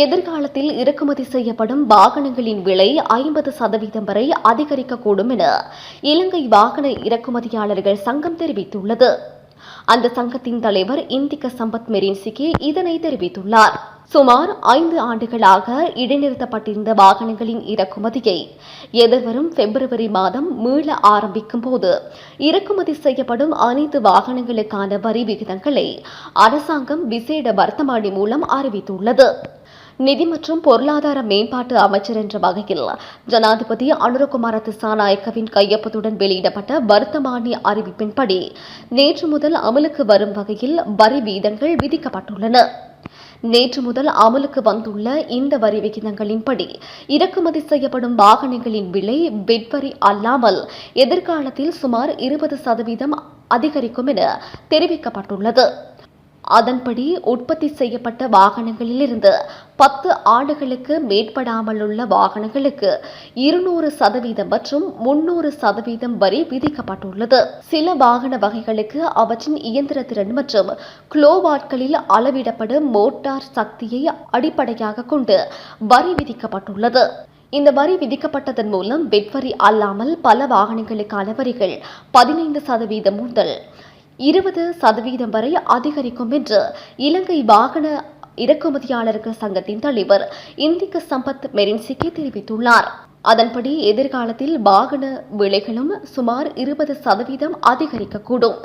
எதிர்காலத்தில் இறக்குமதி செய்யப்படும் வாகனங்களின் விலை ஐம்பது சதவீதம் வரை அதிகரிக்கக்கூடும் என இலங்கை வாகன இறக்குமதியாளர்கள் சங்கம் தெரிவித்துள்ளது. அந்த சங்கத்தின் தலைவர் இந்திக சம்பத் மெரின்சிகே இதனை தெரிவித்துள்ளார். சுமார் ஐந்து ஆண்டுகளாக இடைநிறுத்தப்பட்டிருந்த வாகனங்களின் இறக்குமதியை எதிர்வரும் பிப்ரவரி மாதம் மீள ஆரம்பிக்கும் போது இறக்குமதி செய்யப்படும் அனைத்து வாகனங்களுக்கான வரி விகிதங்களை அரசாங்கம் விசேட வர்த்தமானி மூலம் அறிவித்துள்ளது. நிதி மற்றும் பொருளாதார மேம்பாட்டு அமைச்சர் என்ற வகையில் ஜனாதிபதி அனுரகுமார திசாநாயக்கவின் கையொப்பத்துடன் வெளியிடப்பட்ட வர்த்தமானி அறிவிப்பின்படி நேற்று முதல் அமலுக்கு வரும் வகையில் வரி வீதங்கள் விதிக்கப்பட்டுள்ளன. நேற்று முதல் அமலுக்கு வந்துள்ள இந்த வரி விகிதங்களின்படி இறக்குமதி செய்யப்படும் வாகனங்களின் விலை வெட்வரி அல்லாமல் எதிர்காலத்தில் சுமார் இருபது சதவீதம் அதிகரிக்கும் என தெரிவிக்கப்பட்டுள்ளது. அதன்படி உற்பத்தி செய்யப்பட்ட வாகனங்களிலிருந்து பத்து ஆண்டுகளுக்கு மேற்படாமலுள்ள வாகனங்களுக்கு இருநூறு சதவீதம் மற்றும் முன்னூறு சதவீதம் வரி விதிக்கப்பட்டுள்ளது. சில வாகன வகைகளுக்கு அவற்றின் இயந்திரத்திறன் மற்றும் குளோவாட்களில் அளவிடப்படும் மோட்டார் சக்தியை அடிப்படையாக கொண்டு வரி விதிக்கப்பட்டுள்ளது. இந்த வரி விதிக்கப்பட்டதன் மூலம் வெட்வரி அல்லாமல் பல வாகனங்களுக்கான வரிகள் பதினைந்து சதவீதம் முதல் இருபது சதவீதம் வரை அதிகரிக்கும் என்று இலங்கை வாகன இறக்குமதியாளர்கள் சங்கத்தின் தலைவர் இந்திக்கு சம்பத் மெரின்சிக்கே தெரிவித்துள்ளார். அதன்படி எதிர்காலத்தில் வாகன விலைகளும் சுமார் இருபது சதவீதம் அதிகரிக்கக்கூடும்.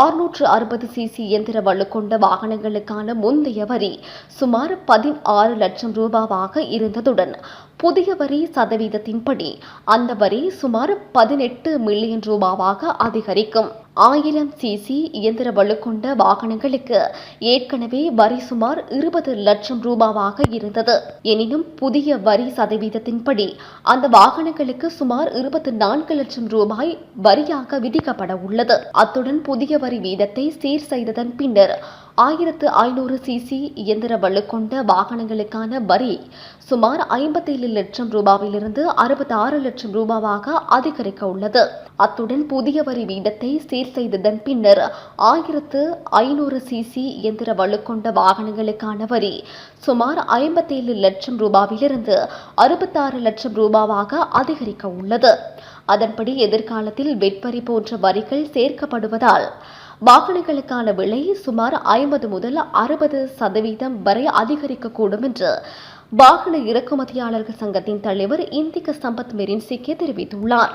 ஆறுநூற்று அறுபது சிசி இயந்திர வலு கொண்ட வாகனங்களுக்கான முந்தைய வரி சுமார் பதினாறு லட்சம் ரூபாவாக இருந்ததுடன் புதிய வரி சதவீதத்தின்படி அந்த வரி சுமார் பதினெட்டு மில்லியன் ரூபாவாக அதிகரிக்கும். ஆயிரம் சிசி இயந்திர வலு கொண்ட வாகனங்களுக்கு ஏற்கனவே வரி சுமார் இருபது லட்சம் ரூபாவாக இருந்தது. எனினும் புதிய வரி சதவீதத்தின்படி அந்த வாகனங்களுக்கு சுமார் இருபத்தி நான்கு லட்சம் ரூபாய் வரியாக விதிக்கப்பட உள்ளது. அத்துடன் புதிய வரி வீதத்தை சீர் செய்ததன் பின்னர் ஆயிரத்து ஐநூறு சிசி இயந்திர வலு கொண்ட வாகனங்களுக்கான வரி சுமார் ஐம்பத்தேழு லட்சம் ரூபாவிலிருந்து அறுபத்தி ஆறு லட்சம் ரூபாவாக அதிகரிக்க உள்ளது அத்துடன் புதிய வரி வீதத்தை சீர் செய்ததன் பின்னர் ஆயிரத்து ஐநூறு சிசி இயந்திர வலு கொண்ட வாகனங்களுக்கான வரி சுமார் ஐம்பத்தேழு லட்சம் ரூபாவிலிருந்து அறுபத்தாறு லட்சம் ரூபாவாக அதிகரிக்க உள்ளது அதன்படி எதிர்காலத்தில் வெட்வரி போன்ற வரிகள் சேர்க்கப்படுவதால் வாகனங்களுக்கான விலை சுமார் ஐம்பது முதல் அறுபது சதவீதம் வரை அதிகரிக்கக்கூடும் என்று வாகன இறக்குமதியாளர்கள் சங்கத்தின் தலைவர் இந்திக சம்பத் மெரின்சிக்கே தெரிவித்துள்ளார்.